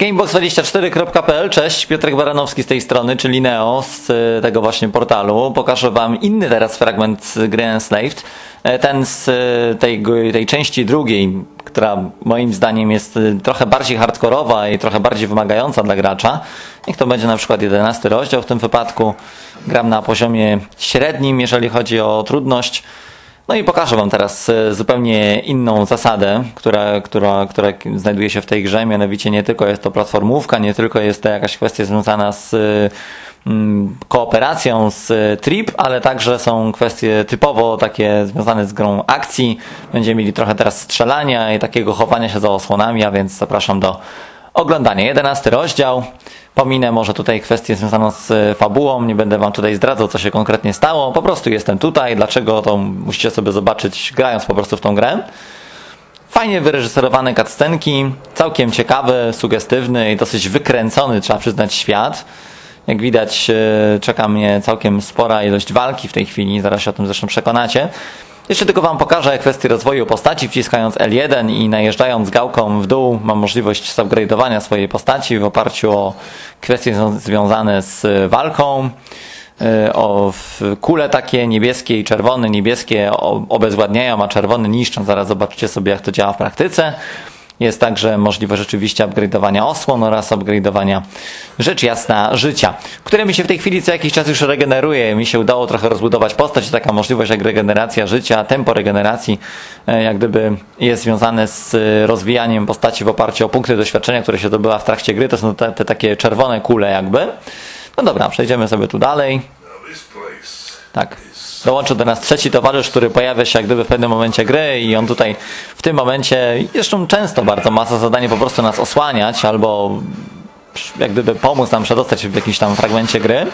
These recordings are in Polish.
Gamebox24.pl, cześć, Piotrek Baranowski z tej strony, czyli Neo z e, tego właśnie portalu. Pokażę Wam inny teraz fragment gry Enslaved. E, ten z e, tej, tej części drugiej, która moim zdaniem jest trochę bardziej hardkorowa i trochę bardziej wymagająca dla gracza. Niech to będzie na przykład 11 rozdział w tym wypadku. Gram na poziomie średnim, jeżeli chodzi o trudność. No i pokażę Wam teraz e, zupełnie inną zasadę, która, która, która znajduje się w tej grze. Mianowicie nie tylko jest to platformówka, nie tylko jest to jakaś kwestia związana z mm, kooperacją z Trip, ale także są kwestie typowo takie związane z grą akcji. Będziemy mieli trochę teraz strzelania i takiego chowania się za osłonami, a więc zapraszam do oglądania. Jedenasty rozdział. Pominę może tutaj kwestię związaną z e, fabułą, nie będę wam tutaj zdradzał, co się konkretnie stało. Po prostu jestem tutaj. Dlaczego to musicie sobie zobaczyć, grając po prostu w tą grę. Fajnie wyreżyserowane cutscenki, całkiem ciekawy, sugestywny i dosyć wykręcony, trzeba przyznać, świat. Jak widać, e, czeka mnie całkiem spora ilość walki w tej chwili, zaraz się o tym zresztą przekonacie. Jeszcze tylko Wam pokażę kwestię rozwoju postaci, wciskając L1 i najeżdżając gałką w dół mam możliwość zupgrade'owania swojej postaci w oparciu o kwestie związane z walką y, o kule takie niebieskie i czerwone, niebieskie obezwładniają, a czerwone niszczą. Zaraz zobaczycie sobie jak to działa w praktyce. Jest także możliwość rzeczywiście upgrade'owania osłon oraz upgrade'owania rzecz jasna życia, które mi się w tej chwili co jakiś czas już regeneruje. Mi się udało trochę rozbudować postać, taka możliwość jak regeneracja życia, tempo regeneracji, e, jak gdyby jest związane z rozwijaniem postaci w oparciu o punkty doświadczenia, które się zdobyła w trakcie gry. To są te, te takie czerwone kule jakby. No dobra, przejdziemy sobie tu dalej. Tak. Dołączył do nas trzeci towarzysz, który pojawia się jak gdyby w pewnym momencie gry i on tutaj w tym momencie, zresztą często bardzo ma za zadanie po prostu nas osłaniać albo jak gdyby pomóc nam przedostać w jakimś tam fragmencie gry.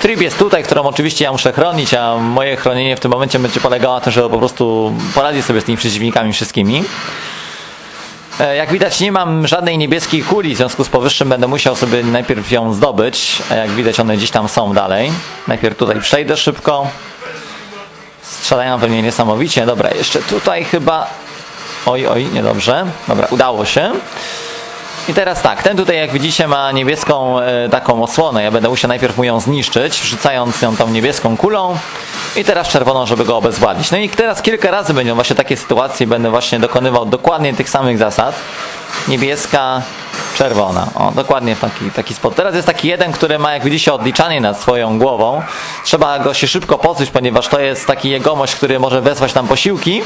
Trip jest tutaj, którą oczywiście ja muszę chronić, a moje chronienie w tym momencie będzie polegało na tym, że po prostu poradzić sobie z tymi przeciwnikami wszystkimi. E, jak widać nie mam żadnej niebieskiej kuli, w związku z powyższym będę musiał sobie najpierw ją zdobyć, a jak widać one gdzieś tam są dalej. Najpierw tutaj przejdę szybko. Strzelają pewnie niesamowicie. Dobra, jeszcze tutaj chyba... Oj, oj, niedobrze. Dobra, udało się. I teraz tak, ten tutaj jak widzicie ma niebieską e, taką osłonę. Ja będę musiał najpierw mu ją zniszczyć, wrzucając ją tą niebieską kulą. I teraz czerwoną, żeby go obezwładnić. No i teraz kilka razy będą właśnie takie sytuacje. Będę właśnie dokonywał dokładnie tych samych zasad. Niebieska, czerwona. O, dokładnie taki, taki spot. Teraz jest taki jeden, który ma, jak widzicie, odliczanie nad swoją głową. Trzeba go się szybko pozbyć, ponieważ to jest taki jegomość, który może wezwać tam posiłki.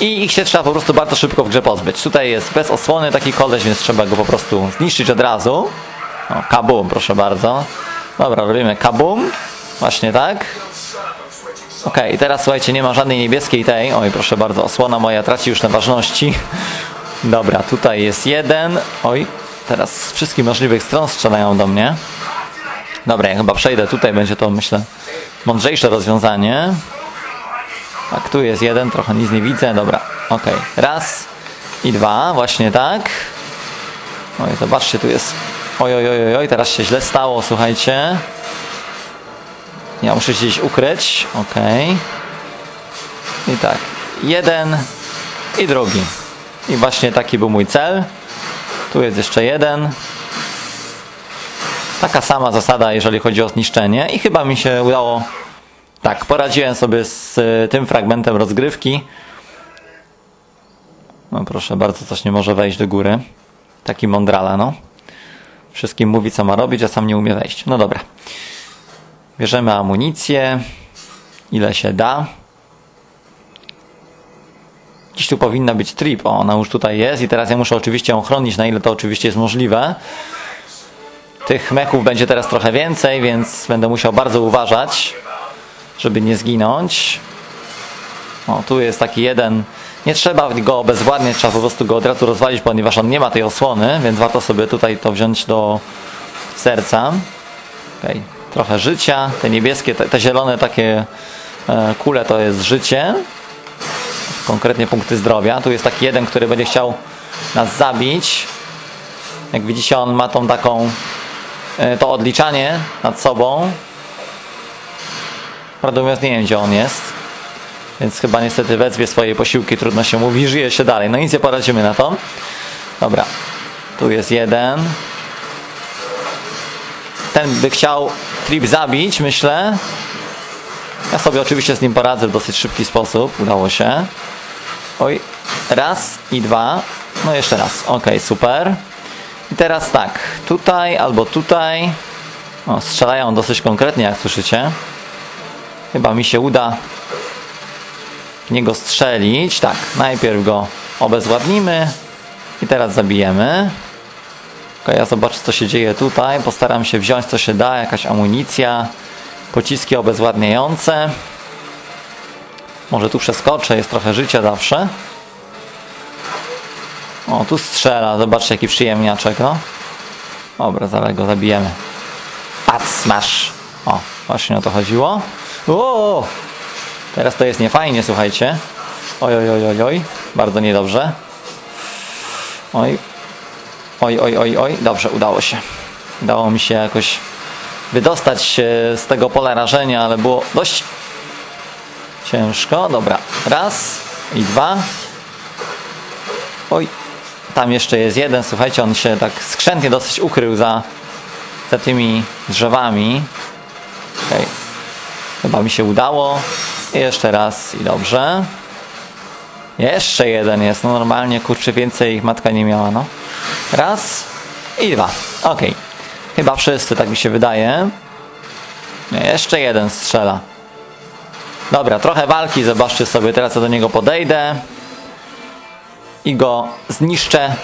I ich się trzeba po prostu bardzo szybko w grze pozbyć. Tutaj jest bez osłony taki koleś, więc trzeba go po prostu zniszczyć od razu. O, kabum, proszę bardzo. Dobra, robimy kabum. Właśnie tak. Ok, teraz słuchajcie, nie ma żadnej niebieskiej tej. Oj, proszę bardzo, osłona moja traci już na ważności. Dobra, tutaj jest jeden. Oj, teraz z wszystkich możliwych stron strzelają do mnie. Dobra, ja chyba przejdę tutaj, będzie to myślę mądrzejsze rozwiązanie. Tak, tu jest jeden, trochę nic nie widzę. Dobra, ok. Raz i dwa, właśnie tak. Oj, zobaczcie, tu jest... Oj, oj, oj, oj, teraz się źle stało, słuchajcie. Ja muszę się gdzieś ukryć. Ok. I tak. Jeden i drugi. I właśnie taki był mój cel. Tu jest jeszcze jeden. Taka sama zasada, jeżeli chodzi o zniszczenie. I chyba mi się udało... Tak, poradziłem sobie z y, tym fragmentem rozgrywki. No proszę bardzo, coś nie może wejść do góry. Taki mądrala, no. Wszystkim mówi, co ma robić, a sam nie umie wejść. No dobra. Bierzemy amunicję. Ile się da. Gdzieś tu powinna być trip. O, ona już tutaj jest i teraz ja muszę oczywiście ją chronić, na ile to oczywiście jest możliwe. Tych mechów będzie teraz trochę więcej, więc będę musiał bardzo uważać, żeby nie zginąć. O, tu jest taki jeden. Nie trzeba go obezwładniać, trzeba po prostu go od razu rozwalić, ponieważ on nie ma tej osłony, więc warto sobie tutaj to wziąć do serca. Okay. Trochę życia. Te niebieskie, te, te zielone takie e, kule to jest życie konkretnie punkty zdrowia. Tu jest taki jeden, który będzie chciał nas zabić. Jak widzicie, on ma tą taką e, to odliczanie nad sobą. Mówiąc, nie wiem, gdzie on jest. Więc chyba niestety wezwie swoje posiłki, trudno się mówi, żyje się dalej. No nic nie poradzimy na to. Dobra. Tu jest jeden. Ten by chciał trip zabić, myślę. Ja sobie oczywiście z nim poradzę w dosyć szybki sposób. Udało się. Oj, raz i dwa. No jeszcze raz. Ok, super. I teraz tak, tutaj albo tutaj. O, strzelają dosyć konkretnie, jak słyszycie. Chyba mi się uda niego strzelić. Tak, najpierw go obezwładnimy i teraz zabijemy. Ok, ja zobaczę co się dzieje tutaj. Postaram się wziąć co się da, jakaś amunicja, pociski obezwładniające. Może tu przeskoczę, jest trochę życia zawsze. O, tu strzela, zobaczcie jaki przyjemniaczek, no. Dobra, zaraz go zabijemy. Pac, masz. O, właśnie o to chodziło. O, teraz to jest niefajnie, słuchajcie. Oj, oj, oj, oj, oj. Bardzo niedobrze. Oj. Oj, oj, oj, oj. Dobrze, udało się. Udało mi się jakoś wydostać się z tego pola rażenia, ale było dość ciężko. Dobra, raz i dwa. Oj, tam jeszcze jest jeden. Słuchajcie, on się tak skrzętnie dosyć ukrył za, za tymi drzewami. Okay. Chyba mi się udało. Jeszcze raz i dobrze. Jeszcze jeden jest. No normalnie, kurczę, więcej ich matka nie miała, no. Raz i dwa. Ok. Chyba wszyscy, tak mi się wydaje. Jeszcze jeden strzela. Dobra, trochę walki, zobaczcie sobie, teraz ja do niego podejdę i go zniszczę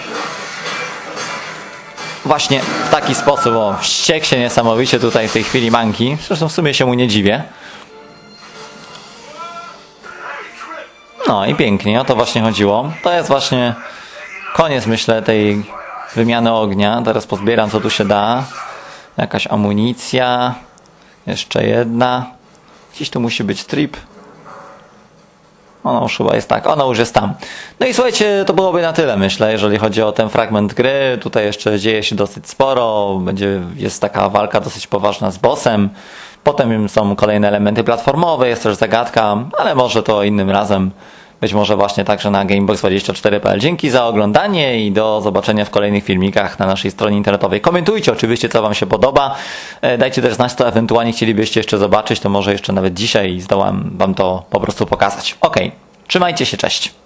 właśnie w taki sposób, o, wściekł się niesamowicie tutaj w tej chwili Manki, zresztą w sumie się mu nie dziwię. No i pięknie, o to właśnie chodziło. To jest właśnie koniec, myślę, tej wymiany ognia. Teraz pozbieram, co tu się da. Jakaś amunicja. Jeszcze jedna. Gdzieś tu musi być trip. Ona już chyba jest tak, ona już jest tam. No i słuchajcie, to byłoby na tyle, myślę, jeżeli chodzi o ten fragment gry. Tutaj jeszcze dzieje się dosyć sporo, będzie, jest taka walka dosyć poważna z bossem. Potem są kolejne elementy platformowe, jest też zagadka, ale może to innym razem. Być może właśnie także na Gamebox24.pl. Dzięki za oglądanie i do zobaczenia w kolejnych filmikach na naszej stronie internetowej. Komentujcie oczywiście, co Wam się podoba. E, dajcie też znać, co ewentualnie chcielibyście jeszcze zobaczyć, to może jeszcze nawet dzisiaj zdołam Wam to po prostu pokazać. Ok, trzymajcie się, cześć.